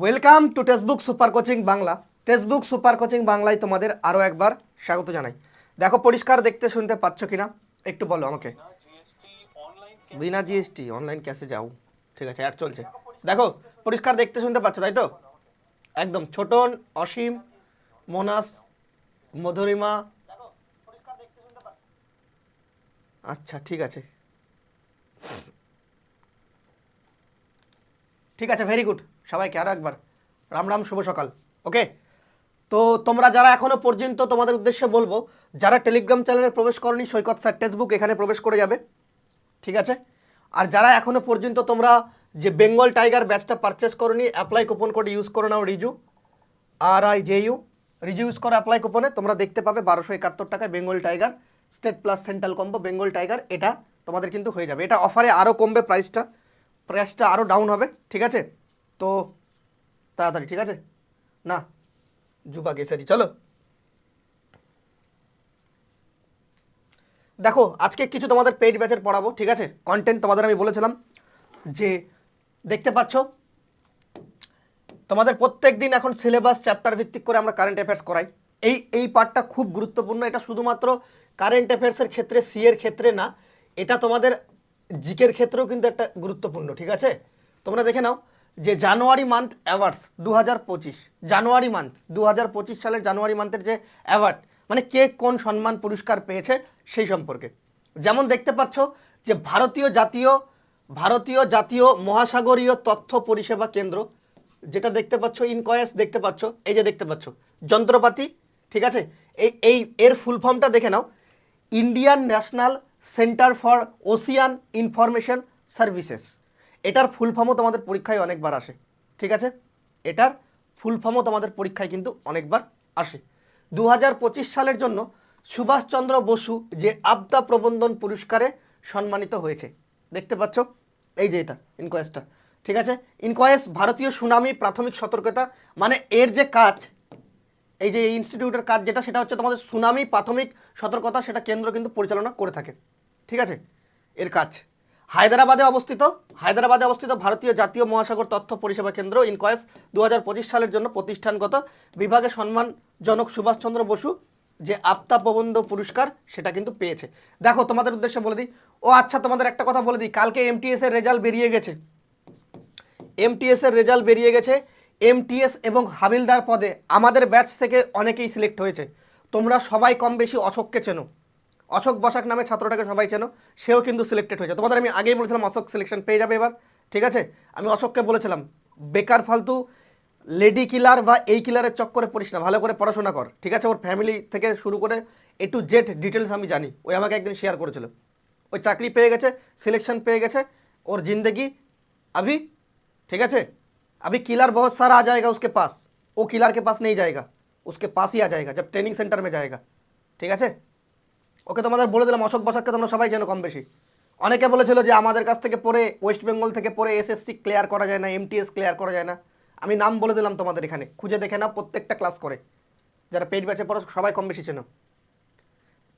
Welcome to textbook super coaching Bangla textbook super coaching বাংলায় তোমাদের আরও একবার স্বাগত জানাই। দেখো, পরিষ্কার দেখতে শুনতে পাচ্ছ কিনা? একটু বলো আমাকে। বিনা জিএসটি অনলাইন ক্যাশে যাও। ঠিক আছে অ্যাড চলছে। দেখো, পরিষ্কার দেখতে শুনতে পাচ্ছ, তাই তো? একদম ছোটন অসীম, মোনাস, মধুরিমা। আচ্ছা ঠিক আছে। ঠিক আছে ভেরি গুড সবাইকে আরও একবার। রাম রাম, শুভ সকাল। ওকে তো তোমরা যারা এখনও পর্যন্ত তোমাদের উদ্দেশ্যে বলব, যারা টেলিগ্রাম চ্যানেলে প্রবেশ করনি, সৈকত স্যার টেক্সটবুক এখানে প্রবেশ করে যাবে। ঠিক আছে? আর যারা এখনও পর্যন্ত তোমরা যে বেঙ্গল টাইগার ব্যাচটা পারচেস করনি অ্যাপ্লাই কুপন কোড ইউজ করে নাও Riju R I J U Riju use করো অ্যাপ্লাই কুপনে তোমরা দেখতে পাবে বারোশো একাত্তর টাকায় Bengal tiger state plus central combo Bengal tiger এটা তোমাদের কিন্তু হয়ে যাবে। এটা অফারে আরও কমবে প্রাইসটা প্রাইসটা আরও ডাউন হবে। ঠিক আছে? তো তাড়াতাড়ি, ঠিক আছে? না যুবা কেসারি চলো। দেখো, আজকে কিছু তোমাদের পেইড ব্যাচের পড়াবো, ঠিক আছে? কন্টেন্ট তোমাদের আমি বলেছিলাম যে, দেখতে পাচ্ছ, তোমাদের প্রত্যেক দিন এখন সিলেবাস চ্যাপ্টার ভিত্তিক করে আমরা কারেন্ট অ্যাফেয়ার্স করাই। এই এই পার্টটা খুব গুরুত্বপূর্ণ, এটা শুধুমাত্র কারেন্ট অ্যাফেয়ার্সের ক্ষেত্রে সি এর ক্ষেত্রে না, এটা তোমাদের জিকের ক্ষেত্রেও কিন্তু একটা গুরুত্বপূর্ণ, ঠিক আছে? তোমরা দেখে নাও যে জানুয়ারি মান্থ অ্যাওয়ার্ডস দু হাজার পঁচিশ। জানুয়ারি মান্থ দু হাজার পঁচিশ সালের জানুয়ারি মান্থের যে অ্যাওয়ার্ড মানে কে কোন সম্মান পুরস্কার পেয়েছে সেই সম্পর্কে। যেমন দেখতে পাচ্ছ যে ভারতীয় জাতীয় ভারতীয় জাতীয় মহাসাগরীয় তথ্য পরিষেবা কেন্দ্র, যেটা দেখতে পাচ্ছ ইনকয়েস দেখতে পাচ্ছ, এই যে দেখতে পাচ্ছ, যন্ত্রপাতি, ঠিক আছে? এই এই, এর ফুল ফর্মটা দেখে নাও। Indian national centre for ocean information services এটার ফুল ফর্মও তোমাদের পরীক্ষায় অনেকবার আসে, ঠিক আছে? এটার ফুল ফর্মও তোমাদের পরীক্ষায় কিন্তু অনেকবার আসে। দু হাজার পঁচিশ সালের জন্য সুভাষচন্দ্র বসু যে আবদা প্রবন্ধন পুরস্কারে সম্মানিত হয়েছে, দেখতে পাচ্ছ? এই যে এটা, ইনকোয়েসটা, ঠিক আছে? ইনকোয়েস ভারতীয় সুনামি প্রাথমিক সতর্কতা মানে এর যে কাজ, এই যে ইনস্টিটিউটের কাজ যেটা, সেটা হচ্ছে তোমাদের সুনামি প্রাথমিক সতর্কতা, সেটা কেন্দ্র কিন্তু পরিচালনা করে থাকে, ঠিক আছে? এর কাজ। হায়দ্রাবাদে অবস্থিত হায়দ্রাবাদে অবস্থিত ভারতীয় জাতীয় মহাসাগর তথ্য পরিষেবা কেন্দ্র ইনকয়েস দু সালের জন্য প্রতিষ্ঠানগত বিভাগে সম্মানজনক সুভাষচন্দ্র বসু যে আপ্তা প্রবন্ধ পুরস্কার, সেটা কিন্তু পেয়েছে। দেখো, তোমাদের উদ্দেশ্যে বলে দিই। ও আচ্ছা তোমাদের একটা কথা বলে দিই। কালকে এমটিএস এর রেজাল্ট বেরিয়ে গেছে। এমটিএস এর রেজাল্ট বেরিয়ে গেছে। এমটিএস এবং হাবিলদার পদে আমাদের ব্যাচ থেকে অনেকেই সিলেক্ট হয়েছে। তোমরা সবাই কম বেশি অশোককে চেনো। অশোক বসাক নামে ছাত্রটাকে সবাই চেনো, সেও কিন্তু সিলেক্টেড হয়েছে। তোমাদের আমি আগেই বলেছিলাম অশোক সিলেকশন পেয়ে যাবে এবার, ঠিক আছে? আমি অশোককে বলেছিলাম, বেকার ফালতু লেডি কিলার বা এই কিলারের চক্করে পড়িস না, ভালো করে পড়াশোনা কর, ঠিক আছে? ওর ফ্যামিলি থেকে শুরু করে এ টু জেড ডিটেলস আমি জানি, ওই আমাকে একদিন শেয়ার করেছিল। ওই চাকরি পেয়ে গেছে সিলেকশন পেয়ে গেছে, ওর জিন্দগি আবি ঠিক আছে? আবি কিলার বহুত সারা আ जाएगा উসকে পাস, ও কিলারকে পাস पास नहीं जाएगा পাসই আ যায়গা आ ট্রেনিং সেন্টার ट्रेनिंग सेंटर में जाएगा ওকে তোমাদের বলে দিলাম, অশোক বসাককে তোমরা সবাই জানো কম বেশি। অনেকে বলেছিল যে আমাদের কাছ থেকে পড়ে ওয়েস্ট বেঙ্গল থেকে পড়ে এসএসসি ক্লিয়ার করা যায় না এমটিএস ক্লিয়ার করা যায় না। আমি নাম বলে দিলাম তোমাদের এখানে, খুঁজে দেখে না প্রত্যেকটা ক্লাস করে। যারা পেড ব্যাচে পড়ো, সবাই কম বেশি চেনো।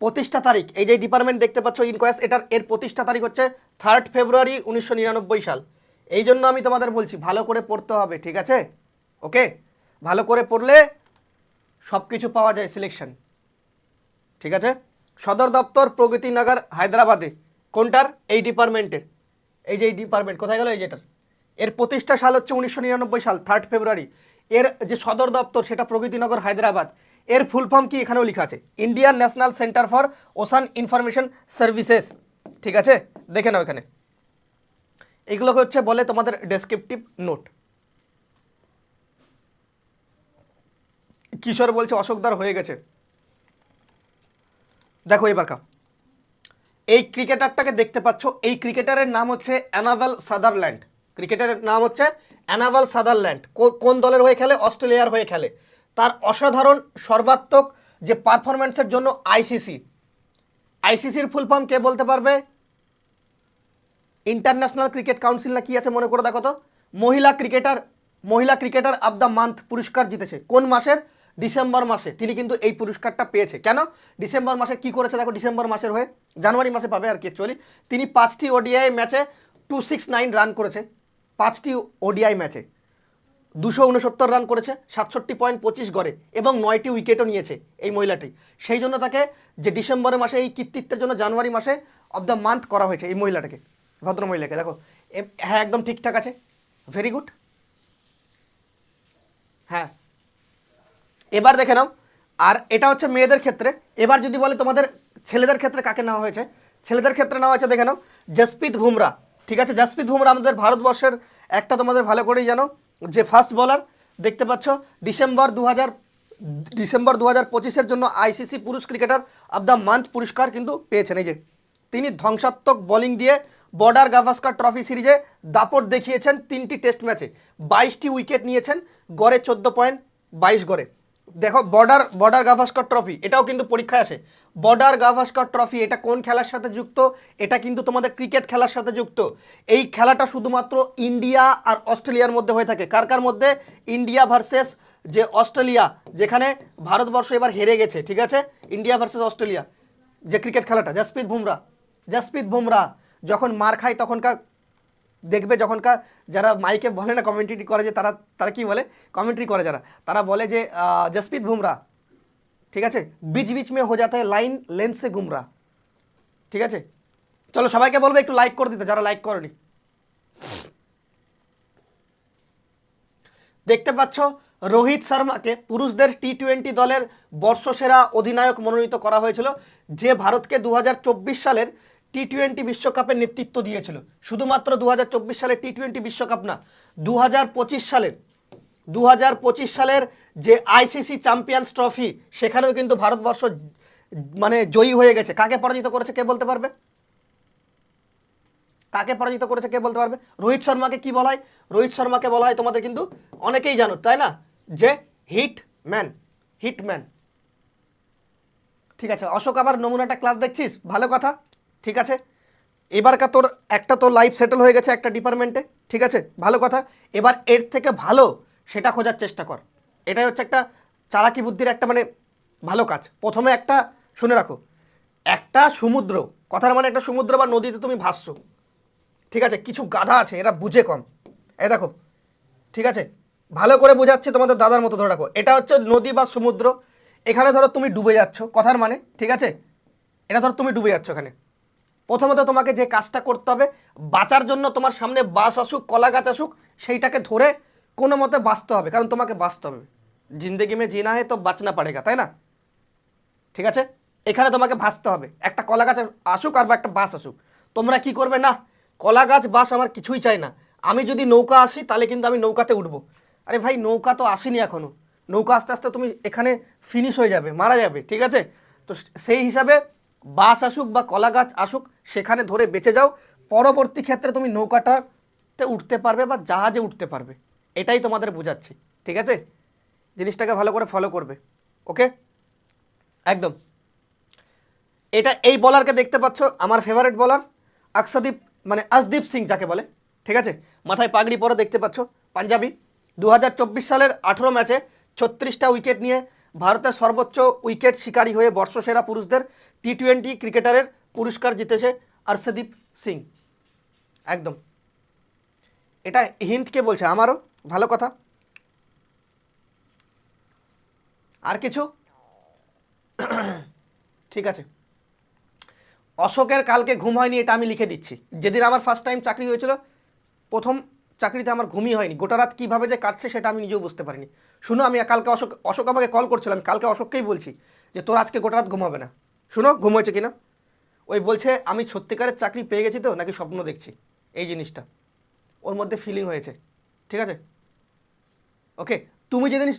প্রতিষ্ঠা তারিখ, এই যে ডিপার্টমেন্ট দেখতে পাচ্ছ ইনকোয়াস এটার, এর প্রতিষ্ঠা তারিখ হচ্ছে থার্ড ফেব্রুয়ারি উনিশশো নিরানব্বই সাল। এই জন্য আমি তোমাদের বলছি, ভালো করে পড়তে হবে, ঠিক আছে? ওকে? ভালো করে পড়লে সব কিছু পাওয়া যায় সিলেকশন ঠিক আছে? সদর দপ্তর প্রগতিনগর হায়দ্রাবাদে। কোনটার? এই ডিপার্টমেন্টের। এই যে এই ডিপার্টমেন্ট, কোথায় গেল এই যেটার এর প্রতিষ্ঠা সাল হচ্ছে উনিশশো নিরানব্বই সাল থার্ড ফেব্রুয়ারি এর যে সদর দপ্তর, সেটা প্রগতিনগর হায়দ্রাবাদ। এর ফুল ফর্ম কি এখানেও লেখা আছে? Indian national centre for ocean information services ঠিক আছে? দেখে নাও এখানে। এগুলোকে হচ্ছে বলে তোমাদের ডেসক্রিপটিভ নোট কিশোর বলছে, অশোকদার হয়ে গেছে। দেখো এবারকা এই ক্রিকেটারটাকে দেখতে পাচ্ছ, এই ক্রিকেটারের নাম হচ্ছে অ্যানাভেল সাদারল্যান্ড। ক্রিকেটারের নাম হচ্ছে অ্যানাভেল সাদারল্যান্ড। কো- কোন দলের হয়ে খেলে? অস্ট্রেলিয়ার হয়ে খেলে। তার অসাধারণ, সর্বাত্মক যে পারফরমেন্সের জন্য আইসিসি আইসিসির ফুল ফর্ম কে বলতে পারবে? ইন্টারন্যাশনাল ক্রিকেট কাউন্সিল না কি আছে মনে করে দেখো তো? মহিলা ক্রিকেটার মহিলা ক্রিকেটার অব দ্য মান্থ পুরস্কার জিতেছে। কোন মাসের? ডিসেম্বর মাসে তিনি কিন্তু এই পুরস্কারটা পেয়েছে। কেন? ডিসেম্বর মাসে কি করেছে দেখো, ডিসেম্বর মাসের হয়ে জানুয়ারি মাসে পাবে আর কি অ্যাকচুয়ালি তিনি পাঁচটি ওডিআই ম্যাচে টু সিক্স নাইন রান করেছে। পাঁচটি ওডিআই ম্যাচে দুশো উনসত্তর রান করেছে, সাতষট্টি পয়েন্ট পঁচিশ গড়ে এবং নয়টি উইকেটও নিয়েছে এই মহিলাটি। সেই জন্য তাকে যে ডিসেম্বর মাসে এই কৃতিত্বের জন্য জানুয়ারি মাসে অফ দ্য মান্থ করা হয়েছে এই মহিলাটাকে, ভদ্র মহিলাকে। দেখো হ্যাঁ একদম ঠিকঠাক আছে। ভেরি গুড হ্যাঁ এবার দেখে নাও। আর এটা হচ্ছে মেয়েদের ক্ষেত্রে। এবার যদি বলে তোমাদের ছেলেদের ক্ষেত্রে কাকে নেওয়া হয়েছে? ছেলেদের ক্ষেত্রে নেওয়া হয়েছে, দেখে নাও, জসপ্রীত বুমরা। ঠিক আছে? জসপ্রীত বুমরা আমাদের ভারতবর্ষের একটা তোমাদের ভালো করেই জানো, যে ফার্স্ট বলার দেখতে পাচ্ছ, ডিসেম্বর দু হাজার ডিসেম্বর দু হাজার পঁচিশের জন্য আইসিসি পুরুষ ক্রিকেটার অব দ্য মান্থ পুরস্কার কিন্তু পেয়েছেন। এই যে, তিনি ধ্বংসাত্মক বোলিং দিয়ে বর্ডার গাভাস্কার ট্রফি সিরিজে দাপট দেখিয়েছেন তিনটি টেস্ট ম্যাচে বাইশটি উইকেট নিয়েছেন, গড়ে চোদ্দ পয়েন্ট বাইশ গড়ে। দেখো বর্ডার বর্ডার গাভাস্কর ট্রফি এটাও কিন্তু পরীক্ষায় আসে। বর্ডার গাভাস্কর ট্রফি এটা কোন খেলার সাথে যুক্ত? এটা কিন্তু তোমাদের ক্রিকেট খেলার সাথে যুক্ত। এই খেলাটা শুধুমাত্র ইন্ডিয়া আর অস্ট্রেলিয়ার মধ্যে হয়ে থাকে। কার কার মধ্যে? ইন্ডিয়া ভার্সেস যে অস্ট্রেলিয়া, যেখানে ভারতবর্ষ এবার হেরে গেছে, ঠিক আছে? ইন্ডিয়া ভার্সেস অস্ট্রেলিয়া, যে ক্রিকেট খেলাটা জসপ্রীত বুমরা জসপ্রীত বুমরা যখন মার খায় তখনকার দেখবে যখনকার যারা মাইকে বলে না কমেন্ট্রি করে যে তারা তারা কি বলে? কমেন্ট্রি করে যারা। তারা বলে যে জসপ্রীত বুমরা, ঠিক আছে? বিচ বিচ মে হো যাতে লাইন লেন্সে গুমরা। ঠিক আছে? চলো সবাইকে বলব একটু লাইক করে দিতে, যারা লাইক করেনি। দেখতে পাচ্ছ, রোহিত শর্মাকে পুরুষদের টি টোয়েন্টি দলের বর্ষসেরা অধিনায়ক মনোনীত করা হয়েছিল, যে ভারতকে দু হাজার চব্বিশ সালের টি টোয়েন্টি বিশ্বকাপের নেতৃত্ব দিয়েছিল। শুধুমাত্র দু সালের টি টোয়েন্টি বিশ্বকাপ না দু হাজার সালের দু হাজার পঁচিশ সালের যে আইসিসি চ্যাম্পিয়ন্স ট্রফি সেখানেও কিন্তু ভারতবর্ষ মানে জয়ী হয়ে গেছে। কাকে পরাজিত করেছে কে বলতে পারবে? কাকে পরাজিত করেছে কে বলতে পারবে? রোহিত শর্মাকে কি বলা হয়? রোহিত শর্মাকে বলা হয়, তোমাদের কিন্তু অনেকেই জানো, তাই না? যে হিট ম্যান হিট ম্যান ঠিক আছে, অশোক আবার নমুনাটা ক্লাস দেখছিস? ভালো কথা? ঠিক আছে? এবারকার তোর, একটা তোর লাইফ সেটেল হয়ে গেছে একটা ডিপার্টমেন্টে ঠিক আছে? ভালো কথা। এবার এর থেকে ভালো সেটা খোঁজার চেষ্টা কর। এটাই হচ্ছে একটা চালাকি বুদ্ধির একটা মানে ভালো কাজ। প্রথমে একটা, শুনে রাখো, একটা সমুদ্র, কথার মানে একটা সমুদ্র বা নদীতে তুমি ভাসছো। ঠিক আছে? কিছু গাধা আছে, এরা বুঝে কম। এ দেখো, ঠিক আছে? ভালো করে বোঝাচ্ছি তোমাদের দাদার মতো, ধরে রাখো। এটা হচ্ছে নদী বা সমুদ্র, এখানে ধরো তুমি ডুবে যাচ্ছ, কথার মানে ঠিক আছে? এটা ধরো তুমি ডুবে যাচ্ছ এখানে প্রথমত তোমাকে যে কাজটা করতে হবে, বাঁচার জন্য তোমার সামনে বাস আসুক, কলা গাছ আসুক, সেইটাকে ধরে কোনো মতে বাঁচতে হবে, কারণ তোমাকে বাঁচতে হবে। জিন্দেগি মে জিনা হে তো বাঁচনা পারেগা তাই না? ঠিক আছে? এখানে তোমাকে ভাসতে হবে। একটা কলা গাছ আসুক আর বা একটা বাস আসুক। তোমরা কি করবে? না, কলা গাছ, বাস আমার কিছুই চাই না। আমি যদি নৌকা আসি, তাহলে কিন্তু আমি নৌকাতে উঠবো। আরে ভাই, নৌকা তো আসেনি এখনও নৌকা আস্তে আস্তে তুমি এখানে ফিনিশ হয়ে যাবে, মারা যাবে, ঠিক আছে? তো সেই হিসাবে বাস আসুক বা কলা গাছ আসুক, সেখানে ধরে বেঁচে যাও। পরবর্তী ক্ষেত্রে তুমি নৌকাটাতে উঠতে পারবে বা জাহাজে উঠতে পারবে। এটাই তোমাদের বোঝাচ্ছি, ঠিক আছে? জিনিসটাকে ভালো করে ফলো করবে ওকে একদম। এটা এই বলারকে দেখতে পাচ্ছ, আমার ফেভারিট বলার, আকসাদীপ মানে আসদীপ সিং যাকে বলে, ঠিক আছে? মাথায় পাগড়ি পরে দেখতে পাচ্ছ, পাঞ্জাবি। দু হাজার চব্বিশ সালের আঠেরো ম্যাচে ছত্রিশটা উইকেট নিয়ে ভারতের সর্বোচ্চ উইকেট শিকারী হয়ে বর্ষসেরা পুরুষদের টি টোয়েন্টি ক্রিকেটারের পুরস্কার জিতেছে আর্শদীপ সিং। একদম। এটা হিন্দকে বলছে, আমারও। ভালো কথা। আর কিছু? ঠিক আছে। অশোকের কালকে ঘুম হয়নি, এটা আমি লিখে দিচ্ছি। যেদিন আমার ফার্স্ট টাইম চাকরি হয়েছিল, প্রথম চাকরিতে আমার ঘুমই হয়নি। গোটা রাত কীভাবে যে কাটছে সেটা আমি নিজেও বুঝতে পারিনি। শুনো, আমি কালকে অশোক অশোক আমাকে কল করছিলাম কালকে অশোককেই বলছি যে, তোর আজকে গোটা রাত ঘুমাবে না। শুনো, ঘুম হয়েছে কিনা? ওই বলছে, আমি সত্যিকারের চাকরি পেয়ে গেছি তো, নাকি স্বপ্ন দেখছি? এই জিনিসটা। ওর মধ্যে ফিলিং হয়েছে। ঠিক আছে? ওকে তুমি যেদিন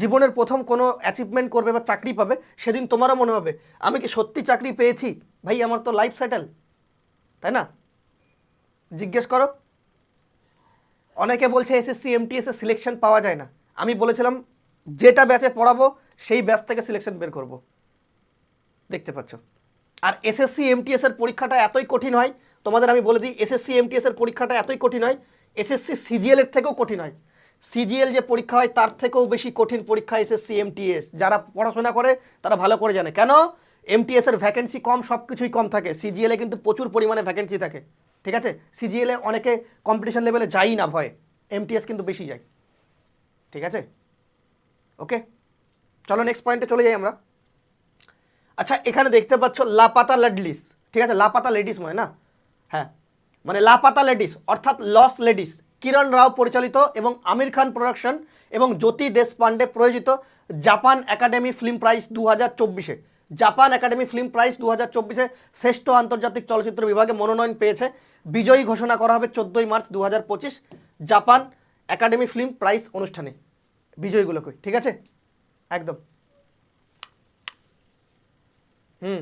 জীবনের প্রথম কোনো অ্যাচিভমেন্ট করবে বা চাকরি পাবে, সেদিন তোমারও মনে হবে, আমি কি সত্যি চাকরি পেয়েছি? ভাই, আমার তো লাইফ সেটেল তাই না? জিজ্ঞেস করো। অনেকে বলছে, এসএসসি এমটিএস সিলেকশন পাওয়া যায় না। আমি বলেছিলাম, যেটা ব্যাচে পড়াবো, সেই ব্যাচ থেকে সিলেকশন বের করব। দেখতে পাচ্ছ। আর এসএসসি এমটিএস এর পরীক্ষাটা এতই কঠিন হয়, তোমাদের আমি বলে দিই এসএসসি এমটিএস এর পরীক্ষাটা এতই কঠিন হয় এসএসসি সিজিএল এর থেকেও কঠিন হয়। সিজিএল যে পরীক্ষা হয়, তার থেকেও বেশি কঠিন পরীক্ষা এসএসসি এমটিএস যারা পড়াশোনা করে, তারা ভালো করে জানে। কেন? এমটিএস এর ভ্যাকেন্সি কম সব কিছুই কম থাকে। সিজিএলে কিন্তু প্রচুর পরিমাণে ভ্যাকেন্সি থাকে। ঠিক আছে? সিজিএলে অনেকে কম্পিটিশন লেভেলে যায়ই না ভয়। এমটিএস কিন্তু বেশি যায়। ঠিক আছে? ওকে চলো নেক্সট পয়েন্টে চলে যাই আমরা। আচ্ছা এখানে দেখতে পাচ্ছ লাপাতা লেডিস। ঠিক আছে, লাপাতা লেডিস নয় না? হ্যাঁ। মানে লাপাতা লেডিস, অর্থাৎ লস লেডিস। কিরণ রাও পরিচালিত এবং আমির খান প্রোডাকশন এবং জ্যোতি দেশপান্ডে প্রয়োজিত জাপান একাডেমি ফিল্ম প্রাইজ দু হাজার চব্বিশে। জাপান একাডেমি ফিল্ম প্রাইজ দু হাজার চব্বিশে শ্রেষ্ঠ আন্তর্জাতিক চলচ্চিত্র বিভাগে মনোনয়ন পেয়েছে। বিজয়ী ঘোষণা করা হবে চোদ্দোই মার্চ দু হাজার পঁচিশ জাপান একাডেমি ফিল্ম প্রাইজ অনুষ্ঠানে। বিজয়ীগুলোকে, ঠিক আছে? একদম। হুম।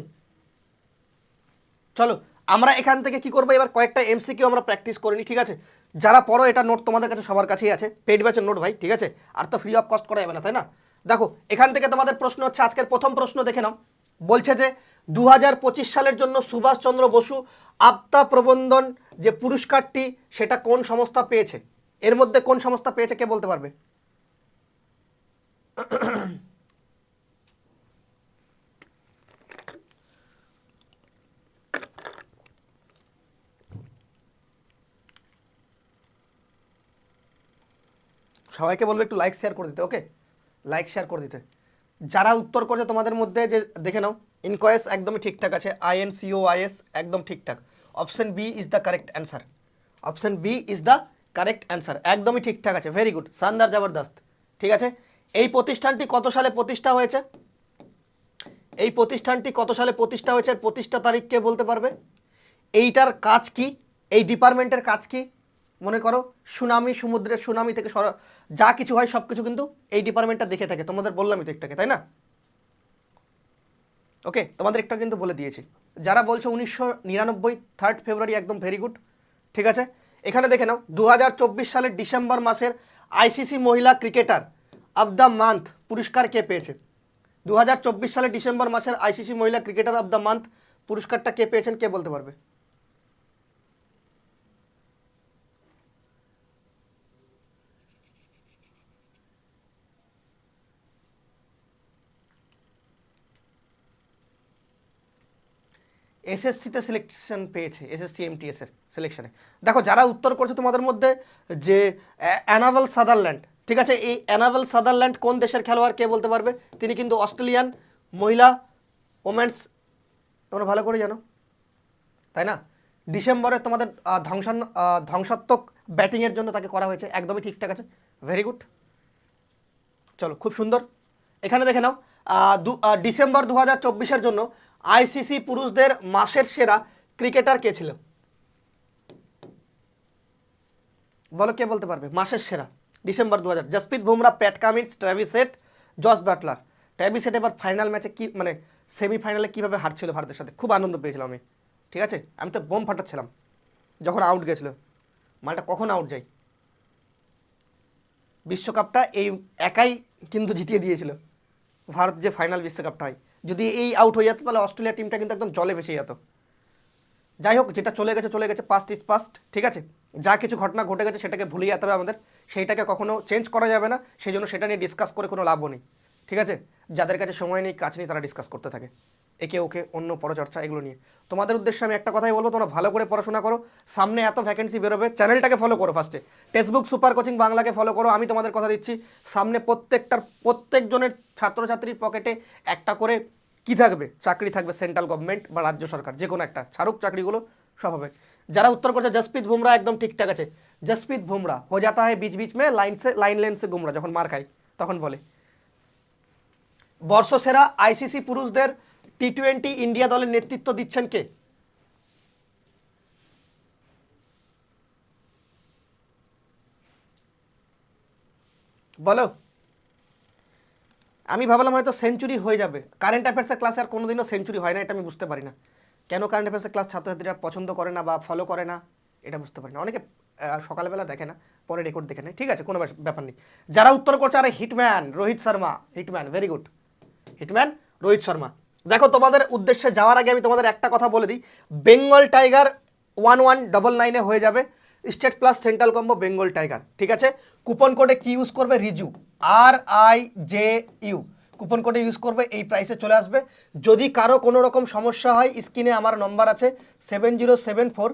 চলো, আমরা এখান থেকে কি করব? এবার কয়েকটা এমসিকিউ আমরা প্র্যাকটিস করে নিই ঠিক আছে? যারা পড়ো, এটা নোট তোমাদের কাছে সবার কাছেই আছে। পেড ব্যাচের নোট ভাই, ঠিক আছে? আর তো ফ্রি অফ কস্ট করা যাবে না, তাই না? দেখো, এখান থেকে তোমাদের প্রশ্ন হচ্ছে, আজকের প্রথম প্রশ্ন দেখে নাও। বলছে যে দু হাজার পঁচিশ সালের জন্য সুভাষচন্দ্র বসু আপ্তা প্রবন্ধন যে পুরস্কারটি, সেটা কোন সংস্থা পেয়েছে? এর মধ্যে কোন সংস্থা পেয়েছে, কে বলতে পারবে? সবাইকে বলব একটু লাইক শেয়ার করে দিতে ওকে লাইক শেয়ার করে দিতে। যারা উত্তর করছে তোমাদের মধ্যে যে, দেখে নাও ইনকোয়েস একদমই ঠিকঠাক আছে আইএনসিও আইএস একদম ঠিকঠাক। Option B is the correct answer option B is the correct answer একদমই ঠিকঠাক আছে ভেরি গুড শানদার জবরদস্ত। ঠিক আছে? এই প্রতিষ্ঠানটি কত সালে প্রতিষ্ঠা হয়েছে? এই প্রতিষ্ঠানটি কত সালে প্রতিষ্ঠা হয়েছে? প্রতিষ্ঠা তারিখ কে বলতে পারবে? এইটার কাজ কি? এই ডিপার্টমেন্টের কাজ কি? মনে করো, সুনামি, সমুদ্রের সুনামি থেকে সর, যা কিছু হয় সব কিছু কিন্তু এই ডিপার্টমেন্টটা দেখে থাকে। তোমাদের বললামই তো একটাকে, তাই না? ওকে তোমাদের একটা কিন্তু বলে দিয়েছি। যারা বলছো উনিশশো নিরানব্বই থার্ড ফেব্রুয়ারি একদম ভেরি গুড ঠিক আছে? এখানে দেখে নাও দু হাজার চব্বিশ সালের ডিসেম্বর মাসের আইসিসি মহিলা ক্রিকেটার অব দ্য মান্থ পুরস্কার কে পেয়েছে? দু হাজার চব্বিশ সালের ডিসেম্বর মাসের আইসিসি মহিলা ক্রিকেটার অব দ্য মান্থ পুরস্কারটা কে পেয়েছেন, কে বলতে পারবে? এসএসসিতে সিলেকশন পেয়েছে এসএসসি এমটিএস এর সিলেকশনে দেখো, যারা উত্তর করছে তোমাদের মধ্যে যে অ্যানাভেল সাদারল্যান্ড, ঠিক আছে? এই অ্যানাভেল সাদারল্যান্ড কোন দেশের খেলোয়াড় কে বলতে পারবে? তিনি কিন্তু অস্ট্রেলিয়ান, মহিলা ওমেন্স তোমরা ভালো করে জানো, তাই না? ডিসেম্বরে তোমাদের ধ্বংসান ধ্বংসাত্মক ব্যাটিংয়ের জন্য তাকে করা হয়েছে, একদমই ঠিকঠাক আছে ভেরি গুড চলো, খুব সুন্দর। এখানে দেখে নাও ডিসেম্বর দু হাজার জন্য আইসিসি পুরুষদের মাসের সেরা ক্রিকেটার কে ছিল? বলো কে বলতে পারবে? মাসের সেরা, ডিসেম্বর দু হাজার Jasprit Bumrah, Pat Cummins Travis Head Jos Buttler. Travis Head এবার ফাইনাল ম্যাচে কি মানে সেমিফাইনালে কীভাবে হারছিল ভারতের সাথে? খুব আনন্দ পেয়েছিলাম আমি। ঠিক আছে? আমি তো বোম ফাটাচ্ছিলাম, যখন আউট গেছিল। মালটা কখন আউট যায়? বিশ্বকাপটা এই একাই কিন্তু জিতিয়ে দিয়েছিল। ভারত যে ফাইনাল বিশ্বকাপটা হয়। যদি এই আউট হয়ে যেত, তাহলে অস্ট্রেলিয়া টিমটা কিন্তু একদম জলে ভেসে যেত। যাই হোক, যেটা চলে গেছে চলে গেছে পাস্ট ইজ পাস্ট ঠিক আছে? যা কিছু ঘটনা ঘটে গেছে, সেটাকে ভুলে যেতে হবে আমাদের। সেইটাকে কখনো চেঞ্জ করা যাবে না, সেই জন্য সেটা নিয়ে ডিসকাস করে কোনো লাভও নেই, ঠিক আছে? যাদের কাছে সময় নেই, কাজ নেই, তারা ডিসকাস করতে থাকে। একে ওকে অন্য পরচর্চা, এগুলো নিয়ে। তোমাদের উদ্দেশ্যে আমি একটা কথাই বলব, তোমরা ভালো করে পড়াশোনা করো। সামনে এত ভ্যাকেন্সি বেরোবে চ্যানেলটাকে ফলো করো ফার্স্টে টেক্সটবুক সুপার কোচিং বাংলাকে ফলো করো, আমি তোমাদের কথা দিচ্ছি। সামনে প্রত্যেকটার প্রত্যেকজনের ছাত্রছাত্রীর পকেটে একটা করে কি থাকবে? চাকরি থাকবে সেন্ট্রাল গভর্নমেন্ট বা রাজ্য সরকার যে কোনো একটা। ছাড়ুক চাকরিগুলো, সব হবে। যারা উত্তর করছে, জসপ্রীত বুমরা একদম ঠিকঠাক আছে। জসপ্রীত বুমরা, হো যাতা হয় বিচ বিচ মে, লাইনসে, লাইন লেন্সে গুমরা। যখন মার খায়, তখন বলে। বর্ষসেরা আইসিসি পুরুষদের টি টোয়েন্টি ইন্ডিয়া দলের নেতৃত্ব দিচ্ছেন কে? বলো। আমি ভাবলাম হয়তো সেঞ্চুরি হয়ে যাবে। কারেন্ট অ্যাফেয়ার্সের ক্লাসে আর কোনোদিনও সেঞ্চুরি হয় না, এটা আমি বুঝতে পারি না। কেন কারেন্ট অ্যাফেয়ার্সের ক্লাস ছাত্রছাত্রীরা পছন্দ করে না বা ফলো করে না, এটা বুঝতে পারি না। অনেকে সকালবেলা দেখে না, পরে রেকর্ড দেখে নেয়। ঠিক আছে, কোনো ব্যাপার নেই। যারা উত্তর করছে, আরে hitman Rohit Sharma hitman very good hitman Rohit Sharma দেখো, তোমাদের উদ্দেশ্যে যাওয়ার আগে আমি তোমাদের একটা কথা বলে দিই। Bengal tiger one one double নাইনে হয়ে যাবে। State plus central combo, Bengal tiger, ঠিক আছে? কুপন কোডে কি ইউজ করবে? Riju R I J U coupon কোডে ইউজ করবে, এই প্রাইসে চলে আসবে। যদি কারও কোনো রকম সমস্যা হয় স্ক্রিনে আমার নম্বর আছে seven zero seven four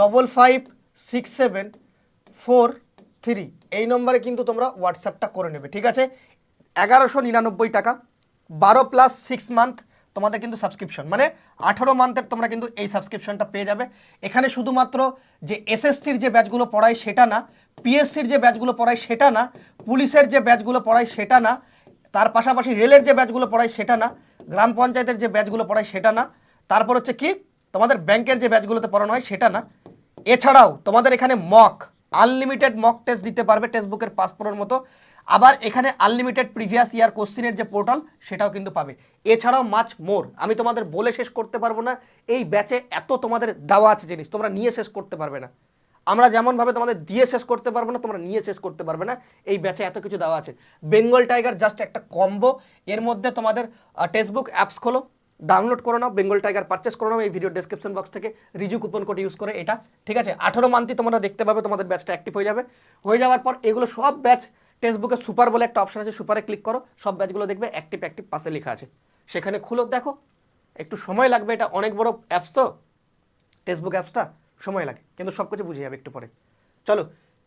double five six seven four three এই নম্বরে কিন্তু তোমরা হোয়াটসঅ্যাপটা করে নেবে, ঠিক আছে? এগারোশো নিরানব্বই টাকা, বারো প্লাস সিক্স মান্থ তোমাদের কিন্তু সাবস্ক্রিপশন মানে আঠারো মান্থের তোমরা কিন্তু এই সাবস্ক্রিপশনটা পেয়ে যাবে। এখানে শুধুমাত্র যে এসএসসির যে ব্যাচগুলো পড়ায় সেটা না পিএসসির যে ব্যাচগুলো পড়ায় সেটা না, পুলিশের যে ব্যাচগুলো পড়ায় সেটা না, তার পাশাপাশি রেলের যে ব্যাচগুলো পড়ায় সেটা না, গ্রাম পঞ্চায়েতের যে ব্যাচগুলো পড়ায় সেটা না, তারপর হচ্ছে কি, তোমাদের ব্যাংকের যে ব্যাচগুলোতে পড়ানো হয় সেটা না। এছাড়াও তোমাদের এখানে মক আনলিমিটেড মক টেস্ট দিতে পারবে টেক্সট বুকের পাসপোর্টের মতো। আবার এখানে আনলিমিটেড প্রিভিয়াস ইয়ার কোশ্চিনের যে পোর্টাল সেটাও কিন্তু পাবে। এছাড়াও মাছ মোর আমি তোমাদের বলে শেষ করতে পারব না। এই ব্যাচে এত তোমাদের দেওয়া আছে জিনিস, তোমরা নিয়ে শেষ করতে পারবে না। আমরা যেমনভাবে তোমাদের দিয়ে শেষ করতে পারব না, তোমরা নিয়ে শেষ করতে পারবে না। এই ব্যাচে এত কিছু দেওয়া আছে। বেঙ্গল টাইগার জাস্ট একটা কম্বো এর মধ্যে তোমাদের টেক্সটবুক অ্যাপস খোলো। ডাউনলোড করে নাও। বেঙ্গল টাইগার পারচেস করে নাও এই ভিডিও ডেসক্রিপশন বক্স থেকে। রিজু কুপন কোড ইউজ করে এটা। ঠিক আছে? আঠারো মান্থই তোমরা দেখতে পাবে, তোমাদের ব্যাচটা অ্যাক্টিভ হয়ে যাবে। হয়ে যাওয়ার পর এগুলো সব ব্যাচ টেক্সটবুকে সুপার বলে একটা অপশন আছে, সুপারে ক্লিক করো, সব ব্যাচগুলো দেখবে অ্যাক্টিভ অ্যাক্টিভ পাশে লেখা আছে। সেখানে খুলো, দেখো, একটু সময় লাগবে, এটা অনেক বড় অ্যাপস তো, টেক্সটবুক অ্যাপসটা সময় লাগে, কিন্তু সব কিছু বুঝে যাবে একটু পরে। চলো,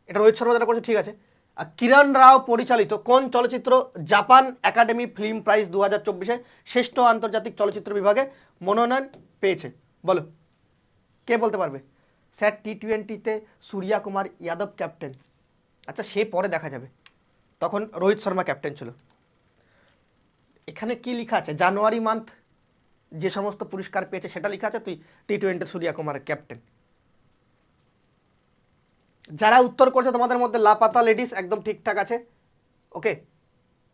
এটা রোহিত শর্মা যেটা করছে ঠিক আছে। আর কিরণ রাও পরিচালিত কোন চলচ্চিত্র? জাপান একাডেমি ফিল্ম প্রাইজ দু হাজার চব্বিশে শ্রেষ্ঠ আন্তর্জাতিক চলচ্চিত্র বিভাগে মনোনয়ন পেয়েছে। বলো, কে বলতে পারবে? স্যার টি টোয়েন্টিতে সূর্যা কুমার যাদব ক্যাপ্টেন আচ্ছা সে পরে দেখা যাবে। তখন রোহিত শর্মা ক্যাপ্টেন ছিল। এখানে কি লেখা আছে? জানুয়ারি মান্থ যে সমস্ত পুরস্কার পেয়েছে, সেটা লেখা আছে? তুই টি টোয়েন্টি সূর্যা কুমারের ক্যাপ্টেন যারা উত্তর করছে, তোমাদের মধ্যে লাপাতা লেডিস একদম ঠিকঠাক আছে। ওকে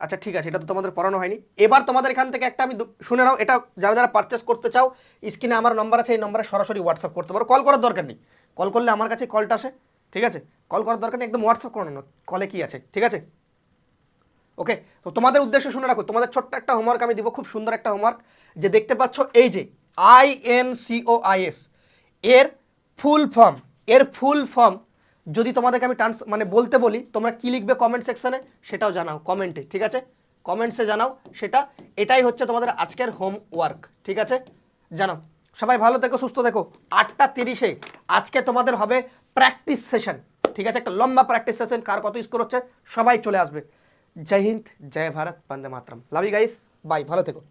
আচ্ছা ঠিক আছে, এটা তো তোমাদের পড়ানো হয়নি। এবার তোমাদের এখান থেকে একটা আমি শুনে নাও, এটা যারা যারা পারচেস করতে চাও স্ক্রিনে আমার নম্বর আছে, এই নম্বরে সরাসরি হোয়াটসঅ্যাপ করতে পারো। কল করার দরকার নেই। কল করলে আমার কাছে কলটা আসে। ঠিক আছে? কল করার দরকার নেই, একদম হোয়াটসঅ্যাপ করে কলে কি আছে? ঠিক আছে? ওকে? তো তোমাদের উদ্দেশ্য শুনে রাখো, তোমাদের ছোট্ট একটা হোমওয়ার্ক আমি দিব, খুব সুন্দর একটা হোমওয়ার্ক যে দেখতে পাচ্ছ এই যে আই এন সিও আইএস এর ফুল ফর্ম এর ফুল ফর্ম যদি তোমাদেরকে আমি ট্রান্স মানে বলতে বলি, তোমরা কি লিখবে কমেন্ট সেকশনে সেটাও জানাও কমেন্টে ঠিক আছে? কমেন্টসে জানাও সেটা, এটাই হচ্ছে তোমাদের আজকের হোমওয়ার্ক ঠিক আছে? জানাও। সবাই ভালো থেকো, সুস্থ থেকো। আটটা তিরিশে আজকে তোমাদের হবে প্র্যাকটিস সেশন ঠিক আছে? একটা লম্বা প্র্যাকটিস সেশন কার কত স্কোর হচ্ছে, সবাই চলে আসবে। জয় হিন্দ জয় ভারত বন্দে মাতরম। লাভ ইউ গাইস বাই ভালো থেকো।